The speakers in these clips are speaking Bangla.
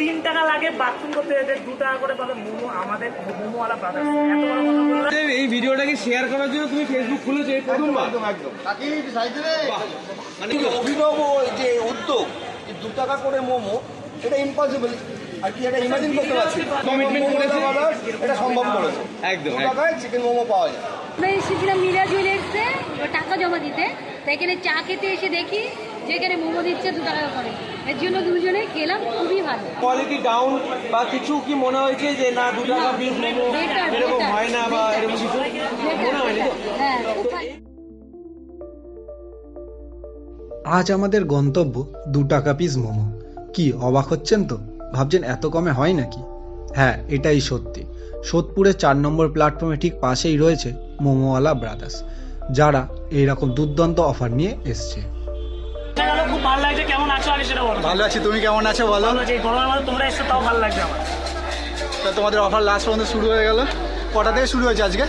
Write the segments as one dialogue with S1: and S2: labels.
S1: তিন টাকা লাগে বাথরুম করতে যেতে দু টাকা করে বলে মোমো আমাদের মোমোওয়ালা ব্রাদার্স এত বড় কথা বললাম।
S2: এই ভিডিওটাকে শেয়ার করার জন্য তুমি ফেসবুক খুলেছো এই প্রথমবার।
S3: একদম
S2: মানে
S3: যে অভিনব যে উদ্যোগ যে দু টাকা করে মোমো এটা ইম্পসিবল আর কি এটা ইমাজিন করতে পারছি
S2: করেছে।
S3: এটা সম্ভব করেছে।
S2: একদম,
S3: টাকায় চিকেন মোমো পাওয়া যায়।
S4: আমরা এসেছিলাম মীরা জুয়েলার্সে টাকা জমা দিতে। তাই এখানে চা খেতে এসে দেখি যে এখানে মোমো দিচ্ছে দু টাকা করে। এর জন্য দুজনে খেলাম খুবই ভালো।
S2: কোয়ালিটি ডাউন বা কিছু কি মনে হয়েছে যে না দু টাকা পিস মোমো এরকম হয় না বা এরকম কিছু? মনে হয়নি তো?
S4: হ্যাঁ
S5: আজ আমাদের গন্তব্য দু টাকা পিস মোমো। কি অবাক হচ্ছেন তো? ভাবছেন এত কমে হয় নাকি? হ্যাঁ এটাই সত্যি। সোদপুরের চার নম্বর প্ল্যাটফর্মে ঠিক পাশেই রয়েছে মোমোওয়ালা ব্রাদার্স যারা এইরকম দুর্দান্ত অফার নিয়ে এসছে।
S1: দেখা গেলো খুব ভালো লাগছে কেমন আছো আগে সেটা বলো।
S6: ভালো আছি তুমি কেমন আছো বলো?
S1: ভালো গরমের মধ্যে তোমরা এসছো তাও ভালো লাগছে আমার।
S6: তা তোমাদের অফার লাস্ট পর্যন্ত শুরু হয়ে গেল। কটা থেকে শুরু হয়েছে আজকে?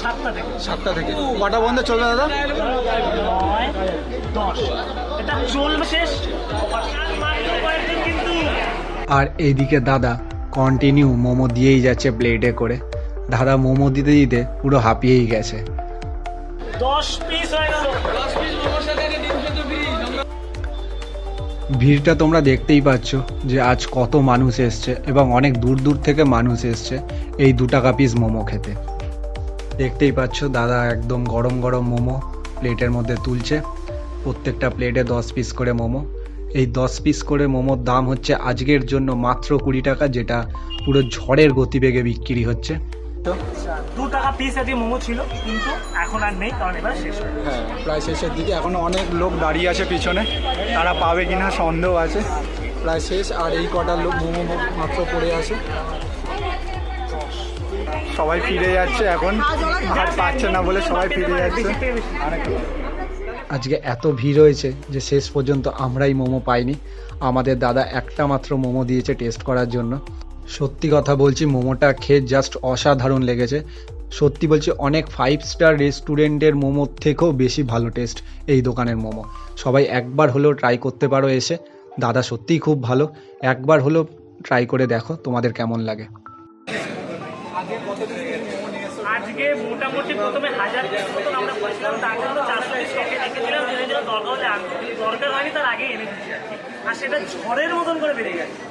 S1: সাতটা থেকে।
S6: সাতটা থেকে। কটা পর্যন্ত চলবে দাদা?
S1: নয় দশ। এটা চলবে শেষ। মাত্র কয়েকদিন কিন্তু
S5: আর এইদিকে দাদা কন্টিনিউ মোমো দিয়েই যাচ্ছে প্লেটে করে। দাদা মোমো দিতে দিতে পুরো হাঁপিয়েই গেছে।
S1: দশ পিস হয়ে গেল।
S5: ভিড়টা তোমরা দেখতেই পাচ্ছ যে আজ কত মানুষ এসছে এবং অনেক দূর দূর থেকে মানুষ এসছে এই দু টাকা পিস মোমো খেতে। দেখতেই পাচ্ছ দাদা একদম গরম গরম মোমো প্লেটের মধ্যে তুলছে। প্রত্যেকটা প্লেটে দশ পিস করে মোমো। এই দশ পিস করে মোমোর দাম হচ্ছে আজকের জন্য মাত্র কুড়ি টাকা, যেটা পুরো ঝড়ের গতিবেগে বিক্রি হচ্ছে।
S1: দু টাকা পিস মোমো ছিল কিন্তু এখন আর নেই কারণ এবার শেষ হয়ে
S6: হ্যাঁ প্রায় শেষের দিকে এখনও অনেক লোক দাঁড়িয়ে আছে পিছনে তারা পাবে কিনা সন্দেহ আছে। প্রায় শেষ আর এই কটা লোক মোমো মাত্র পড়ে আছে। সবাই ফিরে যাচ্ছে এখন আর পাচ্ছে না বলে সবাই ফিরে যাচ্ছে।
S5: আজকে এত ভিড় হয়েছে যে শেষ পর্যন্ত আমরাই মোমো পাইনি। আমাদের দাদা একটা মাত্র মোমো দিয়েছে টেস্ট করার জন্য। সত্যি কথা বলছি, মোমোটা খেয়ে জাস্ট অসাধারণ লেগেছে। সত্যি বলছি, অনেক ফাইভ স্টার রেস্টুরেন্টের মোমোর থেকেও বেশি ভালো টেস্ট এই দোকানের মোমো। সবাই একবার হলেও ট্রাই করতে পারো এসে। দাদা সত্যিই খুব ভালো। একবার হলেও ট্রাই করে দেখো, তোমাদের কেমন লাগে।
S1: আর সেটা ঝড়ের মতন করে বেড়ে গেছে।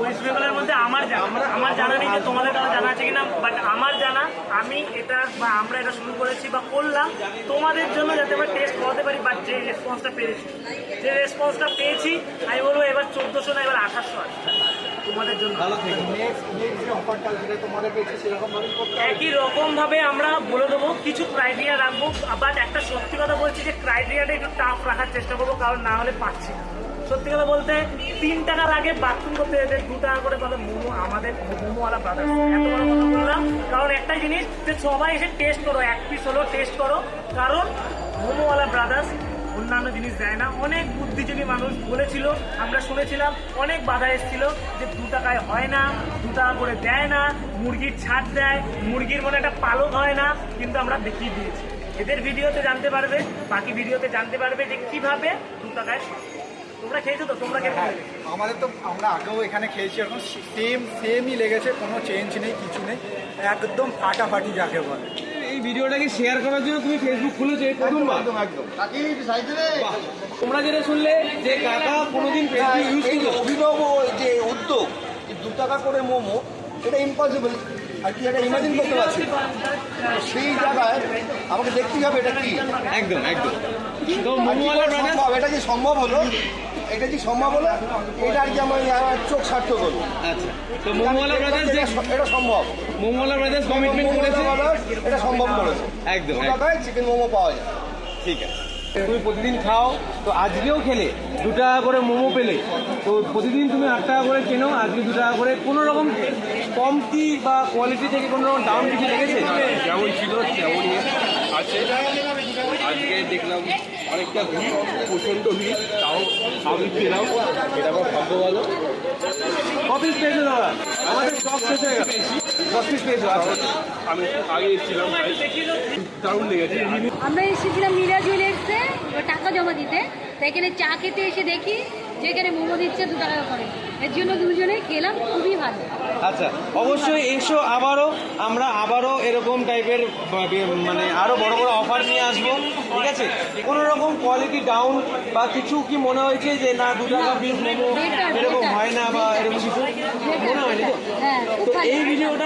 S1: ওয়েস্ট বেঙ্গলের মধ্যে আমার জানা আমার জানা নেই যে তোমাদের কারও জানা আছে কিনা বাট আমার জানা আমি এটা বা আমরা এটা শুরু করেছি বা করলাম তোমাদের জন্য যাতে আমরা টেস্ট করাতে পারি বাট যে রেসপন্সটা পেয়েছি। যে রেসপন্সটা পেয়েছি আমি বলব এবার চোদ্দোশো না এবার আঠাশশো তোমাদের জন্য। একই রকম ভাবে আমরা বলে দেবো কিছু ক্রাইটেরিয়া রাখব বাট একটা সত্যি কথা বলছি যে ক্রাইটেরিয়াটা একটু টাফ রাখার চেষ্টা করব, কারণ না হলে পাচ্ছি না। সত্যি কথা বলতে, তিন টাকা লাগে বাথরুম করতে যেতে, দু টাকা করে বলে মোমো, আমাদের মোমোওয়ালা ব্রাদার্স এত বড় কথা বললাম। কারণ একটাই জিনিস, যে সবাই এসে টেস্ট করো, এক পিস হলো টেস্ট করো। কারণ মোমোওয়ালা ব্রাদার্স অন্যান্য জিনিস দেয় না। অনেক বুদ্ধিজীবী মানুষ বলেছিল, আমরা শুনেছিলাম, অনেক বাধা এসেছিল যে দু টাকায় হয় না, দু টাকা করে দেয় না, মুরগির ছাড় দেয়, মুরগির মনে একটা পালক হয় না, কিন্তু আমরা দেখিয়ে দিয়েছি। এদের ভিডিওতে জানতে পারবে বাকি ভিডিওতে জানতে পারবে যে কীভাবে দু টাকায় তোমরা খেয়েছো তো? তোমরা খেতে পারবে
S6: আমাদের তো আমরা আগেও এখানে খেয়েছি এখন সেম সেমই লেগেছে কোনো চেঞ্জ নেই কিছু নেই। একদম ফাটাফাটি যাকে বলে।
S2: এই ভিডিওটাকে শেয়ার করার জন্য তুমি ফেসবুক খুলেছো এই প্রথমবার?
S3: একদম একদম
S2: তোমরা যেটা শুনলে যে কাকা কোনোদিন ফেসবুক ইউজ করতো
S3: অভিনব যে উদ্যোগ যে দু টাকা করে মোমো এটা ইম্পসিবল আর কি এটা ইমাজিন করতে পারছি। সেই জায়গায় আমাকে দেখতেই হবে এটা কি।
S2: একদম একদম?
S3: এটা যে সম্ভব হলো এটা যে সম্ভব হলো এটা আর কি আমার চোখ সার্থক হলো।
S2: আচ্ছা তো মোমোওয়ালা ব্রাদার্স
S3: এটা- সম্ভব।
S2: মোমোওয়ালা ব্রাদার্স কমিটমেন্ট করেছে?
S3: এটা সম্ভব করেছে।
S2: একদম
S3: চিকেন মোমো পাওয়া যায়।
S2: ঠিক আছে। তুমি প্রতিদিন খাও তো আজকেও খেলে দু টাকা করে মোমো পেলে। তো প্রতিদিন তুমি আট টাকা করে কেনো আজকে দু টাকা করে কোনো রকম কমতি বা কোয়ালিটি থেকে কোনো রকম দাম কিছু লেগেছে?
S7: যেমন ছিল তেমনই আছে। আজকে দেখলাম অনেকটা ভিড় প্রচণ্ড ভিড় তাও আমি পেলাম এটা আমার ভাগ্য ভালো।
S2: কপিস পেয়েছে দাদা। আমাদের স্টক শেষ হয়ে গেছে আচ্ছা
S4: আমরা এসেছিলাম মীরা জুয়েলার্সে টাকা জমা দিতে। তাই এখানে চা খেতে এসে দেখি যে এখানে মোমো দিচ্ছে দু টাকা করে। এর জন্য দুজনে খেলাম খুবই ভালো।
S2: আচ্ছা অবশ্যই এসো আবারও। আমরা আবারও এরকম টাইপের মানে আরও বড় বড় অফার নিয়ে আসব ঠিক আছে? কোনো রকম কোয়ালিটি ডাউন বা কিছু কি মনে হয়েছে যে না দু টাকা পিস মোমো এরকম হয় না বা এরকম কিছু? মনে হয়নি তো?
S4: হ্যাঁ
S2: এই ভিডিওটা